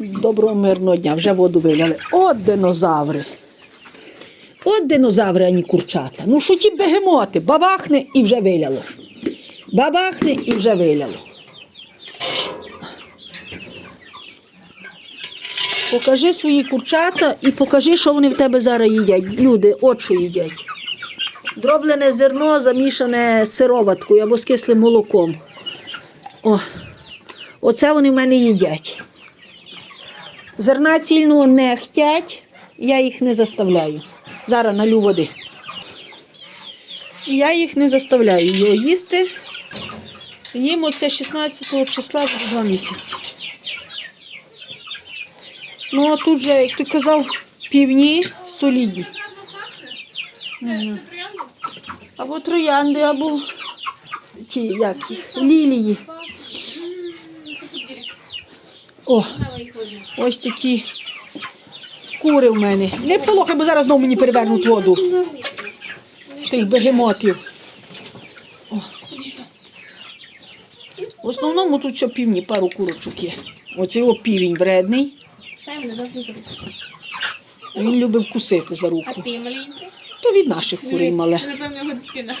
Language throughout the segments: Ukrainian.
Доброго мирного дня, вже воду виляли. От динозаври. От динозаври, а не курчата. Ну що ті бегемоти? Бабахне і вже виляло. Бабахне і вже виляло. Покажи свої курчата і покажи, що вони в тебе зараз їдять. Люди, от їдять. Дроблене зерно замішане сироваткою або з кислим молоком. О, оце вони в мене їдять. Зерна цільного не хтять, я їх не заставляю. Зараз налю води. Я їх не заставляю його їсти. Їм оце 16 числа буде два місяці. Ну, а тут же, як ти казав, півні солідні. Або троянди, або ті, як їх, лілії. О, ось такі кури в мене. Не полохай, бо зараз знову мені перевернуть воду. Тих бегемотів. О. В основному тут все півні, пару курочок є. Оце його півень зробить. Він любив вкусити за А руку. ти маленький? То від наших курей мале. Напевно, його дитина.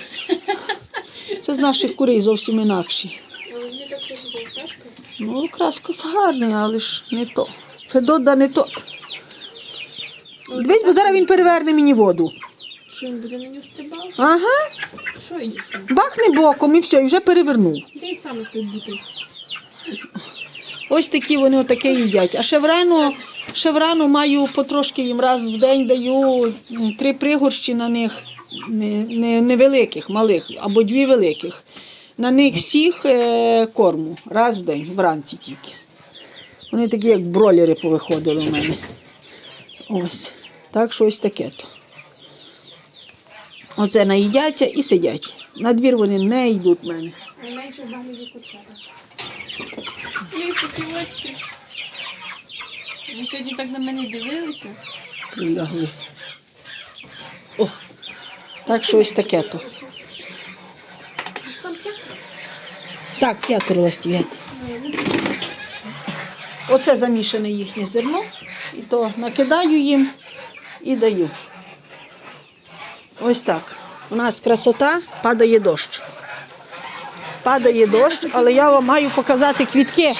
Це з наших курей зовсім інакші. Мені так схоже за пташка. Ну, краска гарний, але ж не то. Федода не тот. Дивись, бо зараз він переверне мені воду. Що він буде на нього стрибав? Ага, Що йде бахне боком і все, і вже перевернув. Де він саме тут бути? Ось такі вони отаке їдять. А шеврану, шеврану маю потрошки їм раз в день даю три пригорщі на них, не, не, невеликих, малих, або дві великих. На них всіх е, корму раз в день, вранці тільки. Вони такі, як бролери повиходили у мене. Ось. Так що ось таке то. Оце наїдяться і сидять. На двір вони не йдуть в мене. Найменше в багажі курчата. Ой. Ви сьогодні так на мене дивилися. прилягли. О, так що ось таке то. Так, п'ятеро ластів'ят. Оце замішане їхнє зерно. І то накидаю їм і даю. Ось так. У нас красота, падає дощ. Падає дощ, але я вам маю показати квітки.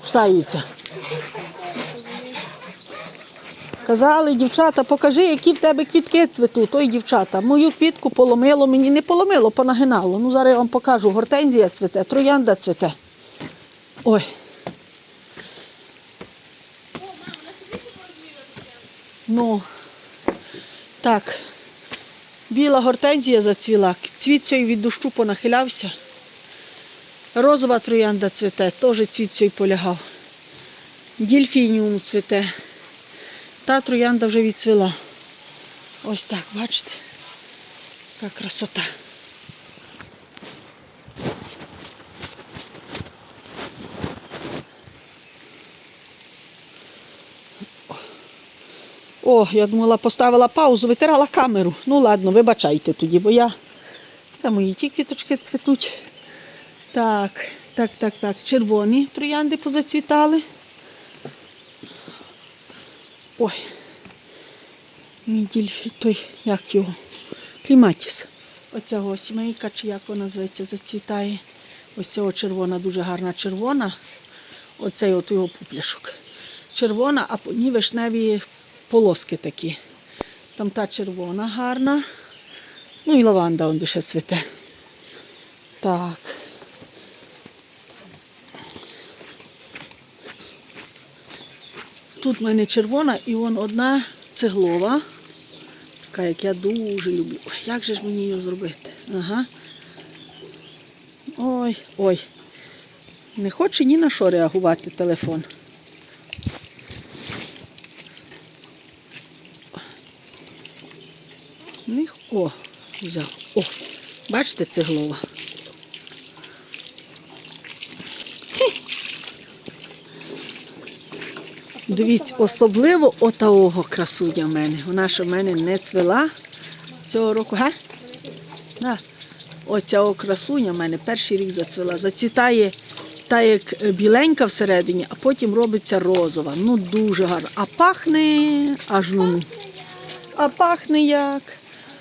Кусаються. Казали, дівчата, покажи, які в тебе квітки цвітуть. Ой, дівчата, мою квітку поломило, мені не поломило, понагинало. Ну, зараз я вам покажу. Гортензія цвіте, троянда цвіте. Ой. Ну, так. Біла гортензія зацвіла, цвіт цей від дощу понахилявся. Розова троянда цвіте, теж цвіт цей полягав. Дільфініум цвіте. Та троянда вже відцвіла. Ось так, бачите? Яка красота. О, я думала, поставила паузу, витирала камеру. Ну ладно, вибачайте тоді, бо я. Це мої ті квіточки цвітуть. Так, так, так, так. Червоні троянди позацвітали. Ой. Мій дільфі, той, як його, кліматіс. Оцього сімейка, чи як вона зветься, зацвітає. Ось цього червона, дуже гарна червона. Оцей от його пупляшок. Червона, а по ній вишневі полоски такі. Там та червона гарна. Ну і лаванда он більше цвіте. Так. Тут в мене червона і вон одна цеглова. Така, як я дуже люблю. Як же ж мені її зробити? Ага. Ой, ой. Не хоче ні на що реагувати телефон. О, взяв. О, бачите, цеглова. Дивіться, особливо отаого красуня в мене. Вона ж в мене не цвела цього року. Га? Да. Оця красуня в мене перший рік зацвела. Зацвітає та як біленька всередині, а потім робиться розова. Ну дуже гарно. А пахне аж ну. А пахне як.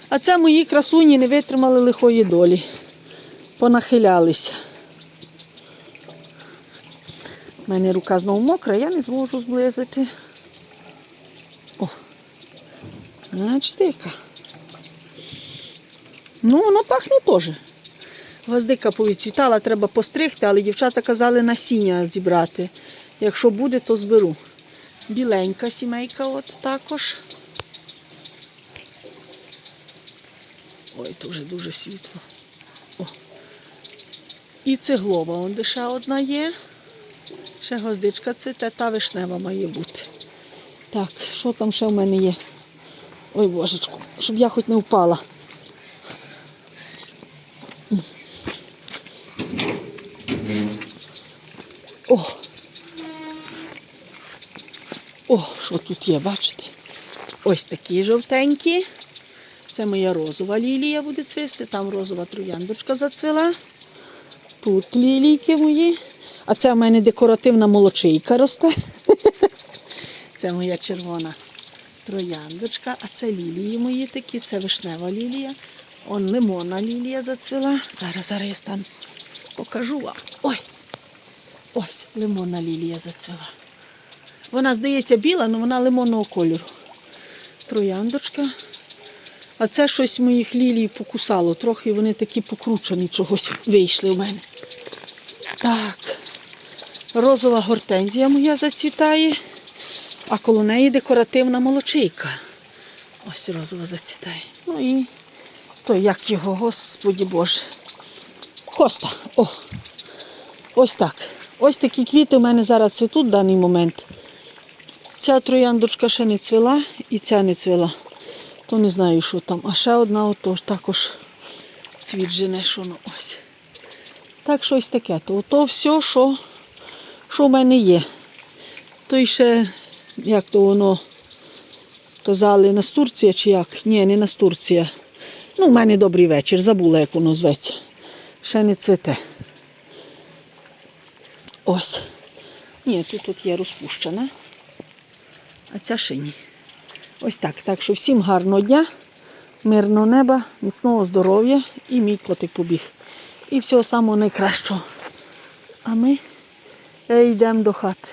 А це мої красуні не витримали лихої долі. Понахилялися. У мене рука знову мокра, я не зможу зблизити. О, бачите. Ну, воно пахне теж. Гвоздика повідцвітала, треба постригти, але дівчата казали насіння зібрати. Якщо буде, то зберу. Біленька сімейка от також. Ой, дуже дуже світло. О. І цеглова, он ще одна є. Ще гвоздичка цвіте, та вишнева має бути. Так, що там ще в мене є? Ой, божечку, щоб я хоч не впала. О! О, що тут є, бачите? Ось такі жовтенькі. Це моя розова лілія буде цвісти, там розова трояндочка зацвела. Тут лілійки мої. А це в мене декоративна молочийка росте. Це моя червона трояндочка, а це лілії мої такі, це вишнева лілія. Он лимонна лілія зацвела. Зараз, зараз я стану покажу вам. Ой! Ось лимонна лілія зацвела. Вона здається біла, але вона лимонного кольору. Трояндочка. А це щось моїх лілій покусало. Трохи вони такі покручені чогось вийшли в мене. Так. Розова гортензія моя зацвітає, а коло неї декоративна молочейка. Ось розова зацвітає. Ну і то як його, господі Боже. Хоста. О. Ось так. Ось такі квіти в мене зараз цвітуть в даний момент. Ця трояндочка ще не цвіла і ця не цвіла. То не знаю, що там. А ще одна отож також цвіт жене, що ну ось. Так щось таке. То ото все, що, що в мене є. То ще, як то воно казали, Настурція чи як? Ні, не Настурція. Ну, в мене добрий вечір, забула, як воно зветься. Ще не цвете. Ось. Ні, тут, тут є розпущена. А ця ще ні. Ось так. Так що всім гарного дня, мирного неба, міцного здоров'я і мій котик побіг. І всього самого найкращого. А ми йдемо до хати.